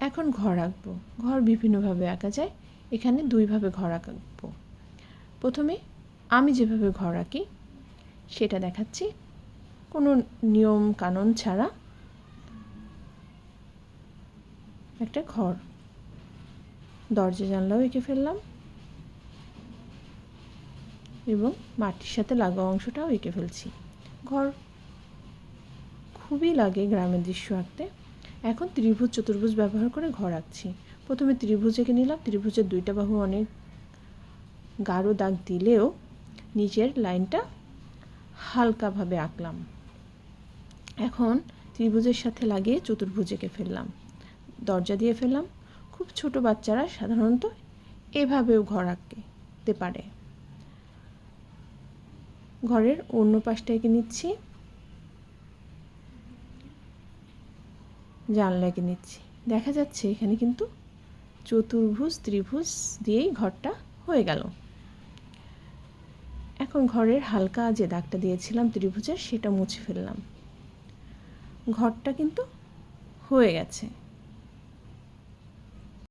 এখন ঘর আঁকবো। ঘর বিভিন্নভাবে আঁকা যায়। এখানে দুইভাবে ঘর আঁকবো। প্রথমে আমি যেভাবে ঘর আঁকি, সেটা দেখাচ্ছি। কোনো নিয়ম কানুন ছাড়া একটা ঘর। দরজা জানলাও এঁকে ফেললাম। এবং মাটির সাথে লাগা অংশটাও এঁকে ফেলছি। ঘর খুবই লাগে গ্রামের দৃশ্য আঁকতে। এখন ত্রিভুজ চতুর্ভুজ ব্যবহার করে ঘর আঁকছি। প্রথমে ত্রিভুজ এঁকে নিলাম, ত্রিভুজের দুইটা বাহু অনেক গাঢ় দাগ দিলেও নিচের লাইনটা হালকাভাবে আঁকলাম। এখন ত্রিভুজের সাথে লাগিয়ে চতুর্ভুজ এঁকে ফেললাম। দরজা দিয়ে ফেললাম। খুব ছোট বাচ্চারা সাধারণত এভাবেও ঘর আঁকতে পারে। ঘরের অন্য পাশটা এঁকে নিচ্ছি। জানলা এঁকে নিচ্ছি। দেখা যাচ্ছে এখানে কিন্তু চতুর্ভুজ, ত্রিভুজ দিয়েই ঘরটা হয়ে গেল। এখন ঘরের হালকা যে দাগটা দিয়েছিলাম ত্রিভুজের, সেটা মুছে ফেললাম। ঘরটা কিন্তু হয়ে গেছে।